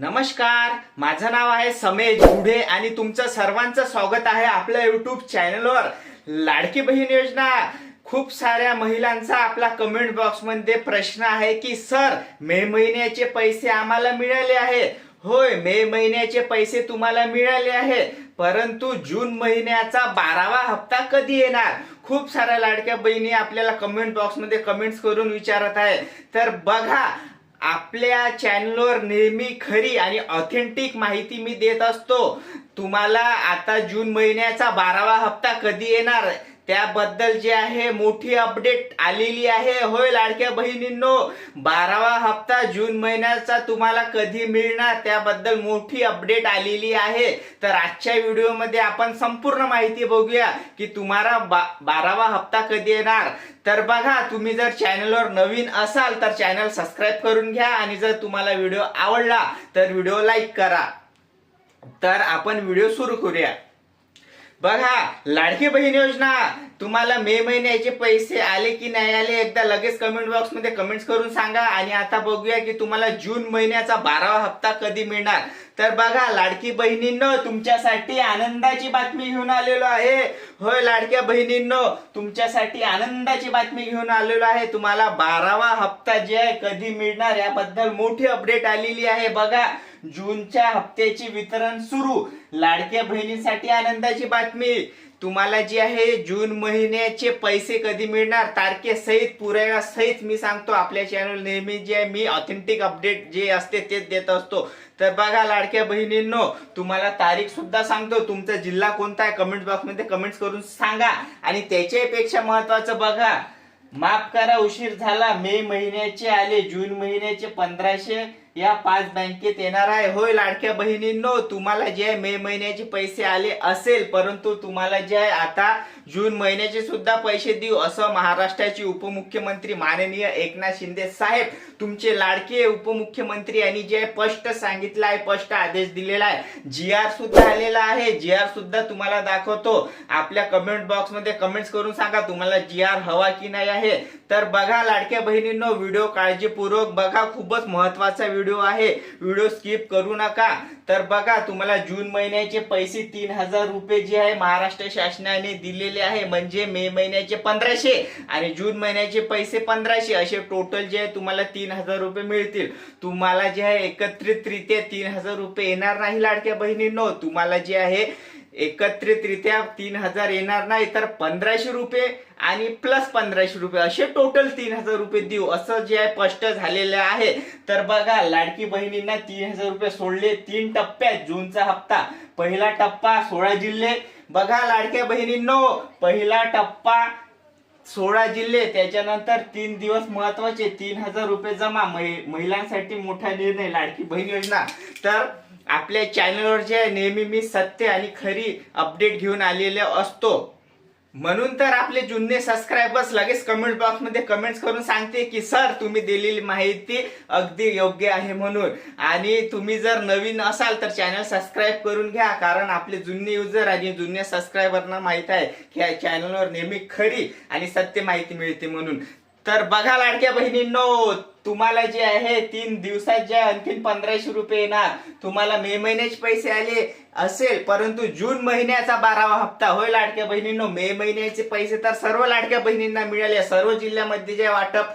नमस्कार माझं नाव आहे समेश गुढे आणि तुमचं सर्वांचं स्वागत आहे आपल्या युट्यूब चॅनलवर लाडकी बहीण योजना. खूप साऱ्या महिलांचा आपला कमेंट बॉक्समध्ये प्रश्न आहे की सर मे महिन्याचे पैसे आम्हाला मिळाले आहे होय मे महिन्याचे पैसे तुम्हाला मिळाले आहे परंतु जून महिन्याचा बारावा हप्ता कधी येणार? खूप साऱ्या लाडक्या बहिणी आपल्याला कमेंट बॉक्समध्ये कमेंट्स करून विचारत आहे तर बघा आपल्या चॅनलवर नेहमी खरी आणि ऑथेंटिक माहिती मी देत असतो. तुम्हाला आता जून महिन्याचा बारावा हप्ता कधी येणार? त्याबद्दल जे आहे मोठी अपडेट आलेली आहे. होय लाडक्या बहिणींनो बारावा हप्ता जून महिन्याचा तुम्हाला कधी मिळणार? त्याबद्दल मोठी अपडेट आलेली आहे. तर आजच्या व्हिडिओमध्ये आपण संपूर्ण माहिती बघूया की तुम्हाला बा बारावा हप्ता कधी येणार? तर बघा तुम्ही जर चॅनलवर नवीन असाल तर चॅनल सबस्क्राईब करून घ्या. आणि जर तुम्हाला व्हिडिओ आवडला तर व्हिडिओ लाईक करा. तर आपण व्हिडिओ सुरू करूया. बघा लाडकी बहीण योजना. तुम्हाला मे महिन्याचे पैसे आले की नाही आले एकदा लगेच कमेंट बॉक्समध्ये कमेंट्स करून सांगा आणि आता बघूया की तुम्हाला जून महिन्याचा बारावा हप्ता कधी मिळणार. तर बघा लाडकी बहिणींनो तुमच्यासाठी आनंदाची बातमी घेऊन आलेलो आहे. होय लाडक्या बहिणींनो तुमच्यासाठी आनंदाची बातमी घेऊन आलेलो आहे. तुम्हाला बारावा हप्ता जे आहे कधी मिळणार याबद्दल मोठी अपडेट आलेली आहे. बघा जूनच्या हप्त्याची वितरण सुरू. लाडक्या बहिणींसाठी आनंदाची बातमी. तुम्हाला जे आहे जून महिन्याचे पैसे कधी मिळणार तारखेसहित पुराव्या सहित मी सांगतो आपल्या चॅनल नेहमी जे आहे मी ऑथेंटिक अपडेट जे असते तेच देत असतो. तर बघा लाडक्या बहिणींनो तुम्हाला तारीख सुद्धा सांगतो. तुमचा जिल्हा कोणता आहे कमेंट बॉक्समध्ये कमेंट्स करून सांगा. आणि त्याच्यापेक्षा महत्वाचं बघा माफ करा उशीर झाला. मे महिन्याचे आले जून महिन्याचे पंधराशे या पाच बँकेत येणार आहे. होय लाडक्या बहिणींनो तुम्हाला जे आहे मे महिन्याचे पैसे आले असेल परंतु तुम्हाला जे आहे आता जून महिन्याचे सुद्धा पैसे देऊ असं महाराष्ट्राचे उपमुख्यमंत्री माननीय एकनाथ शिंदे साहेब तुमचे लाडके उपमुख्यमंत्री यांनी जे स्पष्ट सांगितलं आहे स्पष्ट आदेश दिलेला आहे जी आर सुद्धा आलेला आहे. जी आर सुद्धा तुम्हाला दाखवतो. आपल्या कमेंट बॉक्समध्ये कमेंट्स करून सांगा तुम्हाला जी आर हवा की नाही आहे. तर बघा लाडक्या बहिणींनो व्हिडिओ काळजीपूर्वक बघा. खूपच महत्त्वाचा व्हिडिओ आहे. व्हिडिओ स्किप करू नका. तर बघा तुम्हाला जून महिन्याचे पैसे तीन हजार रुपये जे आहे महाराष्ट्र शासनाने दिलेले आहे. म्हणजे मे महिन्याचे पंधराशे आणि जून महिन्याचे पैसे पंधराशे. असे टोटल जे आहे तुम्हाला तीन हजार रुपये मिळतील. तुम्हाला जे आहे एकत्रितरित्या तीन हजार रुपये येणार नाही लाडक्या बहिणींनो. तुम्हाला जे आहे एकत्रितरित्या तीन हजार येणार नाही तर पंधराशे रुपये आणि प्लस पंधराशे रुपये. असे टोटल तीन हजार रुपये देऊ. असं जे आहे स्पष्ट झालेलं आहे. तर बघा लाडकी बहिणींना तीन हजार रुपये सोडले. तीन टप्प्यात जूनचा हप्ता. पहिला टप्पा सोळा जिल्हे बघा लाडक्या बहिणींनो पहिला टप्पा सोळा जिल्हे त्याच्यानंतर तीन दिवस महत्त्वाचे तीन हजार रुपये जमा महि- महिलांसाठी मोठा निर्णय लाडकी बहीण योजना. तर आपल्या चॅनलवर जे आहे नेहमी मी सत्य आणि खरी अपडेट घेऊन आलेले असतो. म्हणून तर आपले जुने सबस्क्रायबर्स लगेच कमेंट बॉक्समध्ये कमेंट्स करून सांगते की सर तुम्ही दिलेली माहिती अगदी योग्य आहे म्हणून. आणि तुम्ही जर नवीन असाल तर चॅनल सबस्क्राईब करून घ्या कारण आपले जुने युजर आणि जुन्या सबस्क्रायबरना माहीत आहे की या चॅनलवर नेहमी खरी आणि सत्य माहिती मिळते म्हणून. तर बघा लाडक्या बहिणींनो तुम्हाला जे आहे तीन दिवसात जे आणखी आणखीन पंधराशे रुपये येणार. तुम्हाला मे महिन्याचे पैसे आले असेल परंतु जून महिन्याचा बारावा हप्ता. होय लाडक्या बहिणींनो मे महिन्याचे पैसे तर सर्व लाडक्या बहिणींना मिळाले. सर्व जिल्ह्यामध्ये जे वाटप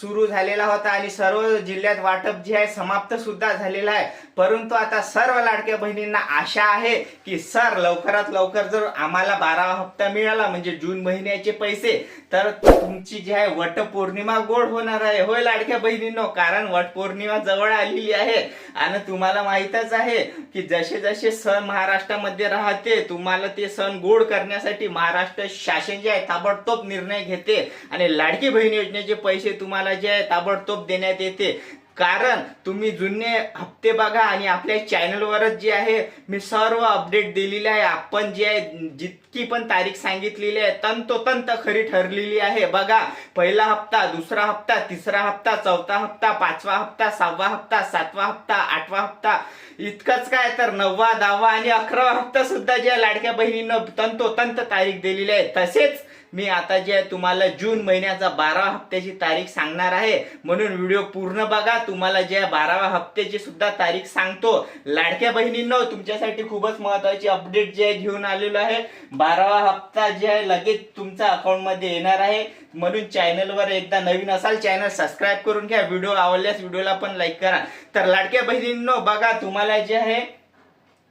सुरू झालेला होता आणि सर्व जिल्ह्यात वाटप जे आहे समाप्त सुद्धा झालेला आहे. परंतु आता सर्व लाडक्या बहिणींना आशा आहे की सर लवकरात लवकर जर आम्हाला बारावा हप्ता मिळाला म्हणजे जून महिन्याचे पैसे तर तुमची जी आहे वटपौर्णिमा गोड होणार आहे. होय लाडक्या बहिणींनो कारण वटपौर्णिमा जवळ आलेली आहे. आणि तुम्हाला माहीतच आहे की जसे जसे सण महाराष्ट्रामध्ये राहते तुम्हाला ते सण गोड करण्यासाठी महाराष्ट्र शासन जे आहे ताबडतोब निर्णय घेते. आणि लाडकी बहीण योजनेचे पैसे तुम्हाला जे आहे ताबडतोब देण्यात येते. कारण तुम्ही जुने हप्ते बघा आणि आपल्या चॅनलवरच जे आहे मी सर्व अपडेट दिलेले आहे. आपण जे आहे जितकी पण तारीख सांगितलेली आहे तंतोतंत खरी ठरलेली आहे. बघा पहिला हप्ता दुसरा हप्ता तिसरा हप्ता चौथा हप्ता पाचवा हप्ता सहावा हप्ता सातवा हप्ता आठवा हप्ता. इतकंच काय तर नववा दहावा आणि अकरावा हप्ता सुद्धा ज्या लाडक्या बहिणीनं तंतोतंत तारीख दिलेली आहे. तसेच मी आता जे आहे तुम्हाला जून महिन्याचा बारावा हप्त्याची तारीख सांगणार आहे. म्हणून व्हिडिओ पूर्ण बघा. तुम्हाला जे आहे बारावा हप्त्याची सुद्धा तारीख सांगतो. लाडक्या बहिणींनो तुमच्यासाठी खूपच महत्वाची अपडेट जे आहे घेऊन आलेलो आहे. बारावा हप्ता जे आहे लगेच तुमच्या अकाउंटमध्ये येणार आहे. म्हणून चॅनलवर एकदा नवीन असाल चॅनल सबस्क्राईब करून घ्या. व्हिडिओ आवडल्यास व्हिडिओला पण लाईक करा. तर लाडक्या बहिणींनो बघा तुम्हाला जे आहे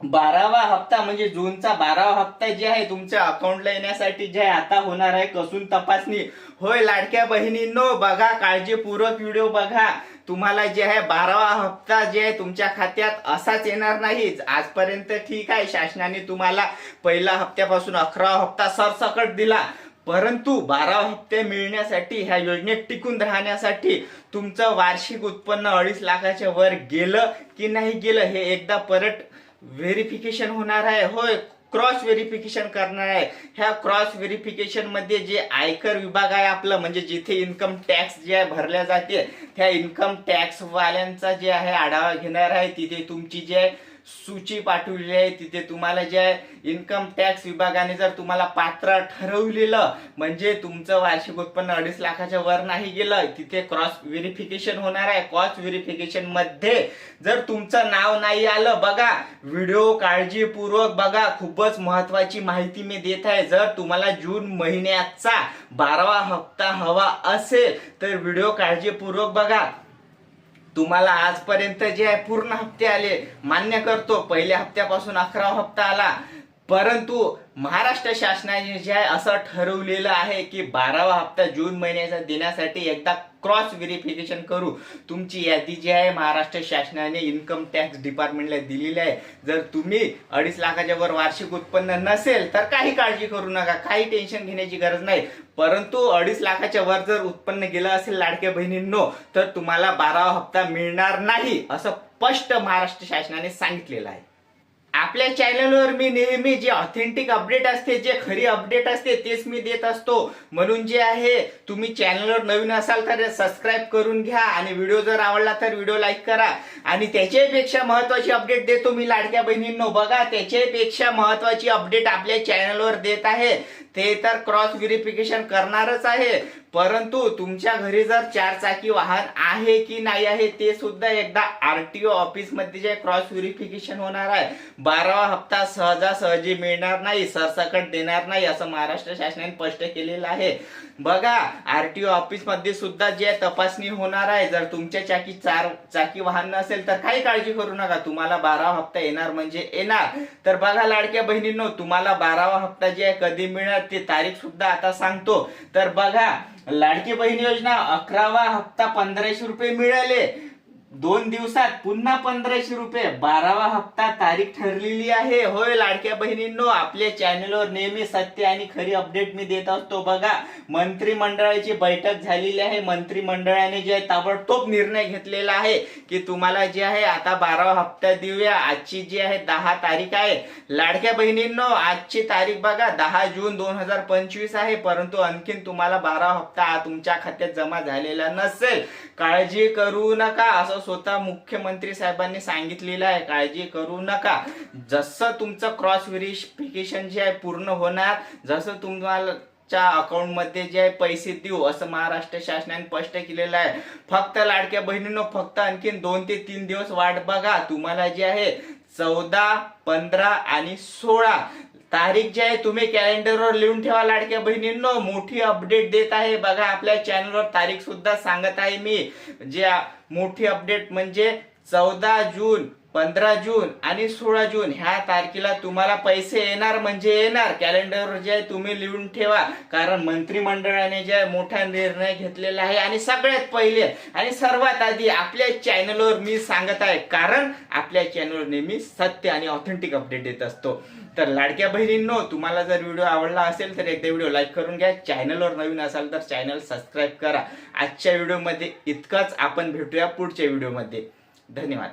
बारावा हप्ता म्हणजे जूनचा बारावा हप्ता जे आहे तुमच्या अकाउंटला येण्यासाठी जे आहे आता होणार आहे कसून तपासणी. होय लाडक्या बहिणींनो बघा काळजीपूर्वक व्हिडिओ बघा. तुम्हाला जे आहे बारावा हप्ता जे आहे तुमच्या खात्यात असाच येणार नाहीच. आजपर्यंत ठीक आहे शासनाने तुम्हाला पहिल्या हप्त्यापासून अकरावा हप्ता सरसकट दिला. परंतु बारा हप्ते मिळण्यासाठी ह्या योजनेत टिकून राहण्यासाठी तुमचं वार्षिक उत्पन्न अडीच लाखाच्या वर गेलं की नाही गेलं हे एकदा परत व्हेरिफिकेशन होणार आहे. होय क्रॉस व्हेरिफिकेशन करणार आहे. ह्या क्रॉस व्हेरिफिकेशनमध्ये जे आयकर विभाग आहे आपलं म्हणजे जिथे इन्कम टॅक्स जे आहे भरल्या जाते त्या इन्कम टॅक्स वाल्यांचा जे आहे आढावा घेणार आहे तिथे तुमची जे आहे सूची पाठवलेली आहे. तिथे तुम्हाला जे आहे इन्कम टॅक्स विभागाने जर तुम्हाला पात्र ठरवलेलं म्हणजे तुमचं वार्षिक उत्पन्न अडीच लाखाच्या वर नाही गेलं तिथे क्रॉस व्हेरिफिकेशन होणार आहे. क्रॉस व्हेरिफिकेशनमध्ये जर तुमचं नाव नाही आलं बघा व्हिडिओ काळजीपूर्वक बघा. खूपच महत्वाची माहिती मी देत आहे. जर तुम्हाला जून महिन्याचा बारावा हप्ता हवा असेल तर व्हिडिओ काळजीपूर्वक बघा. तुम्हाला आजपर्यंत जे आहे पूर्ण हप्ते आले मान्य करतो. पहिल्या हप्त्यापासून अकरा हप्ता आला. परंतु महाराष्ट्र शासनाने जे आहे असं ठरवलेलं आहे की बारावा हप्ता जून महिन्याचा देण्यासाठी एकदा क्रॉस व्हेरिफिकेशन करू. तुमची यादी जी आहे महाराष्ट्र शासनाने इन्कम टॅक्स डिपार्टमेंटला दिलेली आहे. जर तुम्ही अडीच लाखाच्या वर वार्षिक उत्पन्न नसेल तर काही काळजी करू नका. काही टेन्शन घेण्याची गरज नाही. परंतु अडीच लाखाच्या वर जर उत्पन्न गेलं असेल लाडक्या बहिणींनो तर तुम्हाला बारावा हप्ता मिळणार नाही असं स्पष्ट महाराष्ट्र शासनाने सांगितलेलं आहे. आपल्या चॅनलवर मी नेहमी जे ऑथेंटिक अपडेट असते जे खरी अपडेट असते तेच मी देत असतो. म्हणून जे आहे तुम्ही चॅनलवर नवीन असाल तर सबस्क्राईब करून घ्या आणि व्हिडिओ जर आवडला तर व्हिडिओ लाईक करा. आणि त्याच्यापेक्षा महत्वाची अपडेट देतो मी लाडक्या बहिणींनो. बघा त्याच्यापेक्षा महत्वाची अपडेट आपल्या चॅनलवर देत आहे. ते तर क्रॉस व्हेरिफिकेशन करणारच आहे. परंतु तुमच्या घरी जर चार चाकी वाहन आहे की नाही आहे ते सुद्धा एकदा आरटीओ ऑफिसमध्ये जे क्रॉस व्हेरिफिकेशन होणार आहे. बारावा हप्ता सहजासहजी मिळणार नाही सरसकट देणार नाही असं महाराष्ट्र शासनाने स्पष्ट केलेलं आहे. बघा आरटीओ ऑफिसमध्ये सुद्धा जे तपासणी होणार आहे जर तुमच्या चाकी चार चाकी वाहन नसेल तर काही काळजी करू नका. तुम्हाला बारावा हप्ता येणार म्हणजे येणार. तर बघा लाडक्या बहिणींनो तुम्हाला बारावा हप्ता जे आहे कधी मिळणार ते तारीख सुद्धा आता सांगतो. तर बघा लाडकी बहीण योजना अकरावा हप्ता पंधराशे रुपये मिळाले. दोन दिवसात पुन्हा पंधराशे रुपये. बारावा हप्ता तारीख ठरलेली आहे. होय लाडक्या बहिणींनो आपल्या चॅनलवर नेहमी सत्य आणि खरी अपडेट मी देत असतो. बघा मंत्रिमंडळाची बैठक झालेली आहे. मंत्रिमंडळाने जे आहे ताबडतोब निर्णय घेतलेला आहे की तुम्हाला जे आहे आता बारावा हप्ता देऊया. आजची जी आहे दहा तारीख आहे. लाडक्या बहिणींनो आजची तारीख बघा दहा जून दोन हजार पंचवीस आहे. परंतु आणखीन तुम्हाला बारावा हप्ता तुमच्या खात्यात जमा झालेला नसेल. काळजी करू नका. असं स्वतः मुख्यमंत्री साहेबांनी सांगितलेलं आहे काळजी करू नका. जसं तुमचं क्रॉस व्हेरिफिकेशन जे आहे पूर्ण होणार जसं तुम्हाला च्या अकाउंटमध्ये जे आहे पैसे देऊ असं महाराष्ट्र शासनाने स्पष्ट केलेलं आहे. फक्त लाडक्या बहिणींनो फक्त आणखीन दोन ते तीन दिवस वाट बघा. तुम्हाला जे आहे चौदा पंधरा आणि सोळा तारीख जी आहे तुम्ही कॅलेंडरवर लिहून ठेवा लाडक्या बहिणींनो. मोठी अपडेट देत आहे. बघा आपल्या चॅनलवर तारीख सुद्धा सांगत आहे मी. जे मोठी अपडेट म्हणजे चौदा जून पंधरा जून आणि सोळा जून ह्या तारखेला तुम्हाला पैसे येणार म्हणजे येणार. कॅलेंडरवर जे आहे तुम्ही लिहून ठेवा. कारण मंत्रिमंडळाने जे आहे मोठा निर्णय घेतलेला आहे. आणि सगळ्यात पहिले आणि सर्वात आधी आपल्या चॅनलवर मी सांगत आहे. कारण आपल्या चॅनलवर नेहमी सत्य आणि ऑथेंटिक अपडेट देत असतो. तर लाडक्या बहिणींनो तुम्हाला जर व्हिडिओ आवडला असेल तर एकदा व्हिडिओ लाईक करून घ्या. चॅनलवर नवीन असाल तर चॅनल सबस्क्राईब करा. आजच्या व्हिडिओमध्ये इतकंच. आपण भेटूया पुढच्या व्हिडिओमध्ये. धन्यवाद.